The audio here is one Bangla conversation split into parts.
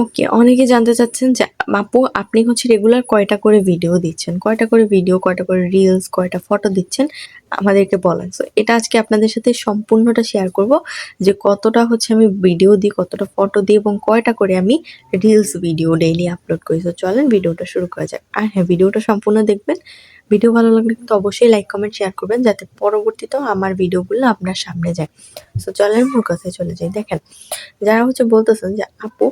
ওকে অনেকে জানতে চাচ্ছেন যে আপু, আপনি হচ্ছে রেগুলার কয়টা করে ভিডিও দিচ্ছেন? কয়টা করে ভিডিও কয়টা করে রিলস কয়টা ফটো দিচ্ছেন? আমাদেরকে বলেন। সো এটা আজকে আপনাদের সাথে সম্পূর্ণটা শেয়ার করব যে কতটা হচ্ছে আমি ভিডিও দিই, কতটা ফটো দিই এবং কয়টা করে আমি রিলস ভিডিও ডেইলি আপলোড করি। সো চলেন ভিডিওটা শুরু করা যাক। আর হ্যাঁ ভিডিওটা সম্পূর্ণ দেখবেন। ভিডিও ভালো লাগলে কিন্তু অবশ্যই লাইক কমেন্ট শেয়ার করবেন যাতে পরবর্তীতেও আমার ভিডিওগুলো আপনার সামনে যায়। সো চলেন মূল কথায় চলে যাই। দেখেন, যারা হচ্ছে বলতেছেন যে, আপু,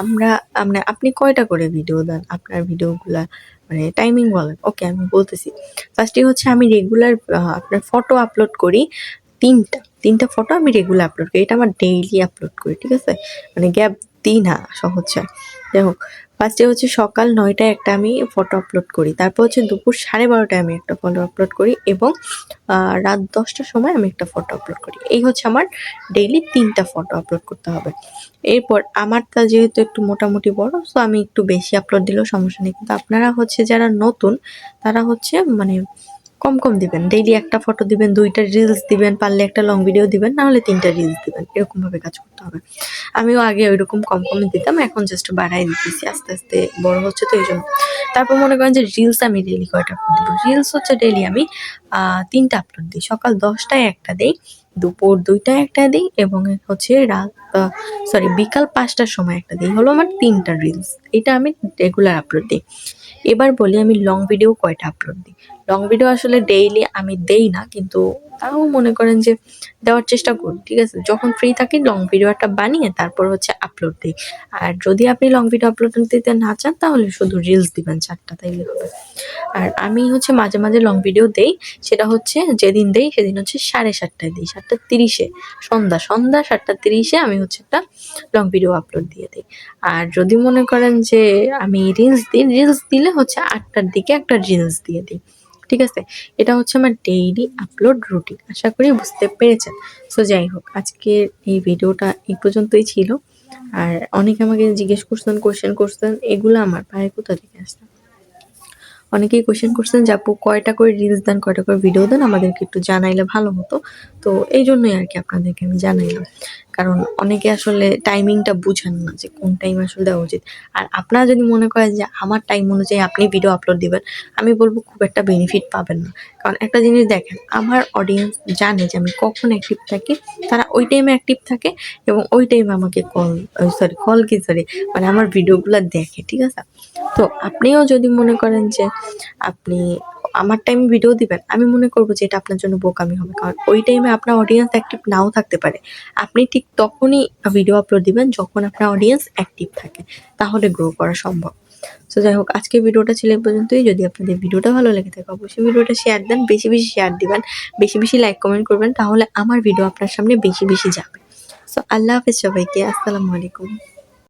আমরা আমরা আপনি কয়টা করে ভিডিও দেন আপনার ভিডিওগুলা মানে টাইমিং বলেন। ওকে আমি বলতেছি। ফার্স্টে হচ্ছে আমি রেগুলার আপনার ফটো আপলোড করি তিনটা। তিনটা ফটো আমি রেগুলার আপলোড করি। এটা আমার ডেইলি আপলোড করি, ঠিক আছে? মানে গ্যাপ দিই না, সহজ হয়। যাই হোক ফার্স্টে হচ্ছে সকাল নয়টায় একটা আমি ফটো আপলোড করি। তারপর হচ্ছে দুপুর সাড়ে বারোটায় আমি একটা ফটো আপলোড করি এবং রাত দশটার সময় আমি একটা ফটো আপলোড করি। এই হচ্ছে আমার ডেইলি তিনটা ফটো আপলোড করতে হবে। এরপর আমারটা যেহেতু একটু মোটামুটি বড় সো আমি একটু বেশি আপলোড দিলেও সমস্যা নেই। কিন্তু আপনারা হচ্ছে যারা নতুন, তারা হচ্ছে মানে কম কম দিবেন। ডেইলি একটা ফটো দিবেন, দুইটা রিলস দিবেন, পারলে একটা লং ভিডিও দিবেন, নাহলে তিনটা রিলস দিবেন। এরকমভাবে কাজ করতে হবে। আমিও আগে ওইরকম কম কম দিতাম, এখন জাস্ট বাড়াই দিতেছি, আস্তে আস্তে বড় হচ্ছে তো এই জন্য তারপর মনে করেন যে রিলস আমি ডেইলি কয়টা আপলোড দিব? রিলস হচ্ছে ডেইলি আমি তিনটা আপলোড দিই। সকাল দশটায় একটা দিই। দুপুর দুইটায় একটা দিই এবং হচ্ছে রাত সরি বিকাল পাঁচটার সময় একটা দিই। হলো আমার তিনটা রিলস এটা আমি রেগুলার আপলোড দিই। এবার বলি আমি লং ভিডিও কয়টা আপলোড দিই? লং ভিডিও আসলে ডেইলি আমি দেই না, কিন্তু তাও মনে করেন যে দেওয়ার চেষ্টা করি, ঠিক আছে? যখন ফ্রি থাকি লং ভিডিও একটা বানিয়ে তারপর হচ্ছে আপলোড দিই। আর যদি আপনি লং ভিডিও আপলোড দিতে না চান, তাহলে শুধু রিলস দিবেন চারটা, তাইলে হবে। আর আমি হচ্ছে মাঝে মাঝে লং ভিডিও দেই, সেটা হচ্ছে যেদিন দেই সেদিন হচ্ছে সাড়ে সাতটায় দিই, সাতটা তিরিশে, সন্ধ্যা সন্ধ্যা সাতটা তিরিশে আমি হচ্ছে একটা লং ভিডিও আপলোড দিয়ে দিই। আর যদি মনে করেন যে আমি রিলস দিই রিলস দিলে হচ্ছে আটটার দিকে একটা রিলস দিয়ে দিই, ঠিক আছে? এটা হচ্ছে আমার ডেইলি আপলোড রুটিন আশা করি বুঝতে পেরেছেন। সো যাই হোক, আজকের এই ভিডিওটা এই পর্যন্তই ছিল। আর অনেকে আমাকে জিজ্ঞেস করছেন কোশ্চেন করছেন, এগুলো আমার পায়ে কোথা থেকে আসছে? অনেকেই কোয়েশ্চেন করছেন যে, আপু, কয়টা করে রিলস দেন, কয়টা করে ভিডিও দেন? আমাদেরকে একটু জানাইলে ভালো হতো। তো এই জন্যই আর কি আপনাদেরকে আমি জানাইলাম। কারণ অনেকে আসলে টাইমিংটা বুঝেন না যে কোন টাইম আসলে দেওয়া উচিত। আর আপনারা যদি মনে করেন যে আমার টাইম অনুযায়ী আপনি ভিডিও আপলোড দিবেন, আমি বলব খুব একটা বেনিফিট পাবেন না। কারণ একটা জিনিস দেখেন, আমার অডিয়েন্স জানে যে আমি কখন অ্যাক্টিভ থাকি, তারা ওই টাইমে অ্যাক্টিভ থাকে এবং ওই টাইমে আমাকে কল সরি কল কি সরি মানে আমার ভিডিওগুলো দেখে, ঠিক আছে? তো আপনিও যদি মনে করেন যে আপনি আমার টাইমে ভিডিও দিবেন, আমি মনে করব যে এটা আপনার জন্য বোকামি হবে। কারণ ওই টাইমে আপনার অডিয়েন্স অ্যাক্টিভ নাও থাকতে পারে। আপনি ঠিক তখনই ভিডিও আপলোড দিবেন যখন আপনার অডিয়েন্স অ্যাক্টিভ থাকে। তাহলে গ্রো করা সম্ভব। সো যাই হোক আজকে ভিডিওটা ছিল এই পর্যন্তই। যদি আপনাদের ভিডিওটা ভালো লেগে থাকে, অবশ্যই ভিডিওটা শেয়ার দেন, বেশি বেশি শেয়ার দিবেন, বেশি বেশি লাইক কমেন্ট করবেন, তাহলে আমার ভিডিও আপনার সামনে বেশি বেশি যাবে। সো আল্লাহ হাফিজ সবাইকে। আসসালামু আলাইকুম।